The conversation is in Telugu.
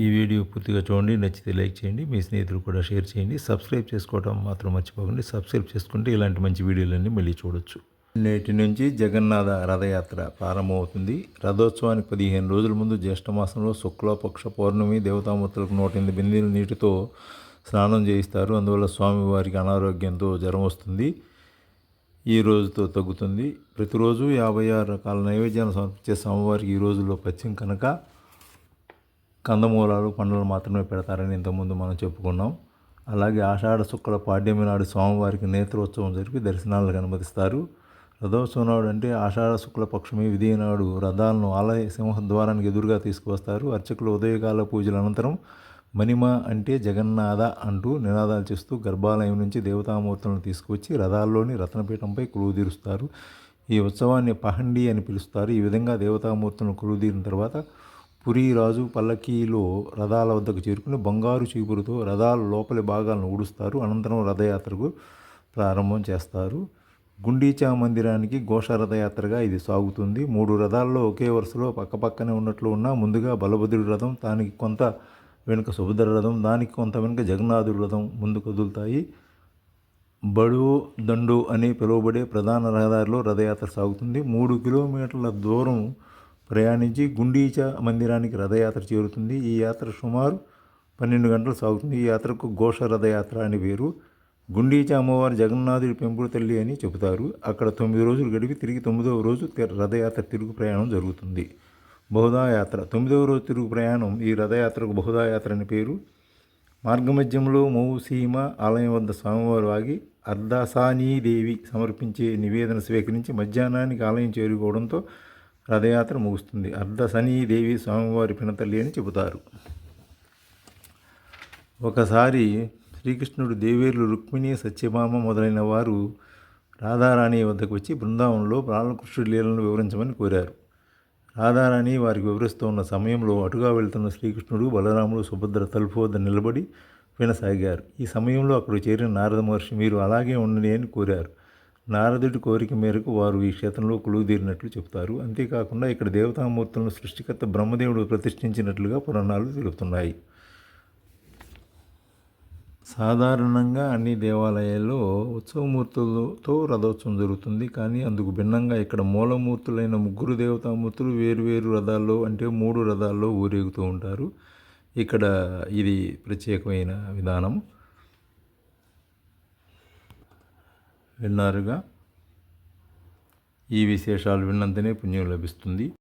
ఈ వీడియో పూర్తిగా చూడండి నచ్చితే లైక్ చేయండి మీ స్నేహితులు కూడా షేర్ చేయండి సబ్స్క్రైబ్ చేసుకోవడం మాత్రం మర్చిపోకండి సబ్స్క్రైబ్ చేసుకుంటే ఇలాంటి మంచి వీడియోలన్నీ మళ్ళీ చూడొచ్చు. నేటి నుంచి జగన్నాథ రథయాత్ర ప్రారంభమవుతుంది. రథోత్సవానికి పదిహేను రోజుల ముందు జ్యేష్ఠమాసంలో శుక్లపక్ష పౌర్ణమి దేవతామూర్తులకు నూట ఎనిమిది బిందెల నీటితో స్నానం చేయిస్తారు. అందువల్ల స్వామివారికి అనారోగ్యంతో జ్వరం వస్తుంది. ఈ రోజుతో తగ్గుతుంది. ప్రతిరోజు యాభై ఆరు రకాల నైవేద్యాన్ని సమర్పించే స్వామివారికి ఈ రోజుల్లో పచ్చిం కనుక కందమూలాలు పండ్లు మాత్రమే పెడతారని ఇంతకుముందు మనం చెప్పుకున్నాం. అలాగే ఆషాఢ శుక్ల పాడ్యమి నాడు స్వామివారికి నేత్రోత్సవం జరిపి దర్శనాలకు అనుమతిస్తారు. రథోత్సవం నాడు అంటే ఆషాఢ శుక్ల పక్షమి విధి నాడు రథాలను ఆలయ సింహద్వారానికి ఎదురుగా తీసుకువస్తారు. అర్చకులు ఉదయకాల పూజల అనంతరం మణిమ అంటే జగన్నాథ అంటూ నినాదాలు చేస్తూ గర్భాలయం నుంచి దేవతామూర్తులను తీసుకువచ్చి రథాల్లోని రత్నపీఠంపై కొలువుదీరుస్తారు ఈ ఉత్సవాన్ని పహండి అని పిలుస్తారు. ఈ విధంగా దేవతామూర్తులను కొలువుదీరిన తర్వాత పురి రాజు పల్లకీలో రథాల వద్దకు చేరుకుని బంగారు చీపురుతో రథాల లోపలి భాగాలను ఊడుస్తారు. అనంతరం రథయాత్రకు ప్రారంభం చేస్తారు. గుండీచా మందిరానికి ఘోష రథయాత్రగా ఇది సాగుతుంది. మూడు రథాల్లో ఒకే వరుసలో పక్కపక్కనే ఉన్నట్లు ఉన్నా ముందుగా బలభద్రుడి రథం దానికి కొంత వెనుక సుభద్ర రథం దానికి కొంత వెనుక జగన్నాథుడి రథం ముందు కదులుతాయి బడు దండు అని పిలువబడే ప్రధాన రహదారిలో రథయాత్ర సాగుతుంది. మూడు కిలోమీటర్ల దూరం ప్రయాణించి గుండీచ మందిరానికి రథయాత్ర చేరుతుంది. ఈ యాత్ర సుమారు పన్నెండు గంటలు సాగుతుంది. ఈ యాత్రకు ఘోష రథయాత్ర అని పేరు. గుండీచ అమ్మవారు జగన్నాథుడి పెంపుడు తల్లి అని చెబుతారు. అక్కడ తొమ్మిది రోజులు గడిపి తిరిగి తొమ్మిదవ రోజు రథయాత్ర తిరుగు ప్రయాణం జరుగుతుంది. బహుదా యాత్ర. తొమ్మిదవ రోజు తిరుగు ప్రయాణం ఈ రథయాత్రకు బహుదా యాత్ర అని పేరు. మార్గమధ్యంలో మౌసీమ ఆలయం వద్ద స్వామివారు ఆగి అర్ధసానీదేవి సమర్పించే నివేదన స్వీకరించి మధ్యాహ్నానికి ఆలయం చేరుకోవడంతో రథయాత్ర ముగుస్తుంది. అర్ధశనీదేవి స్వామివారి పినతల్లి అని చెబుతారు. ఒకసారి శ్రీకృష్ణుడు దేవేరులు రుక్మిణి సత్యభామ మొదలైన వారు రాధారాణి వద్దకు వచ్చి బృందావనంలో బాలకృష్ణుడి లీలను వివరించమని కోరారు. రాధారాణి వారికి వివరిస్తూ ఉన్న సమయంలో అటుగా వెళ్తున్న శ్రీకృష్ణుడు బలరాముడు సుభద్ర తలుపు వద్ద నిలబడి వినసాగారు. ఈ సమయంలో అక్కడ చేరిన నారద మహర్షి మీరు అలాగే ఉండండి అని కోరారు. నారదుడి కోరిక మేరకు వారు ఈ క్షేత్రంలో కొలువుదీరినట్లు చెబుతారు. అంతేకాకుండా ఇక్కడ దేవతామూర్తులను సృష్టికర్త బ్రహ్మదేవుడు ప్రతిష్ఠించినట్లుగా పురాణాలు తెలుపుతున్నాయి. సాధారణంగా అన్ని దేవాలయాల్లో ఉత్సవమూర్తులతో రథోత్సవం జరుగుతుంది. కానీ అందుకు భిన్నంగా ఇక్కడ మూలమూర్తులైన ముగ్గురు దేవతామూర్తులు వేరువేరు రథాల్లో అంటే మూడు రథాల్లో ఊరేగుతూ ఉంటారు. ఇక్కడ ఇది ప్రత్యేకమైన విధానం. విన్నారుగా. ఈ విశేషాలు విన్నంతనే పుణ్యం లభిస్తుంది.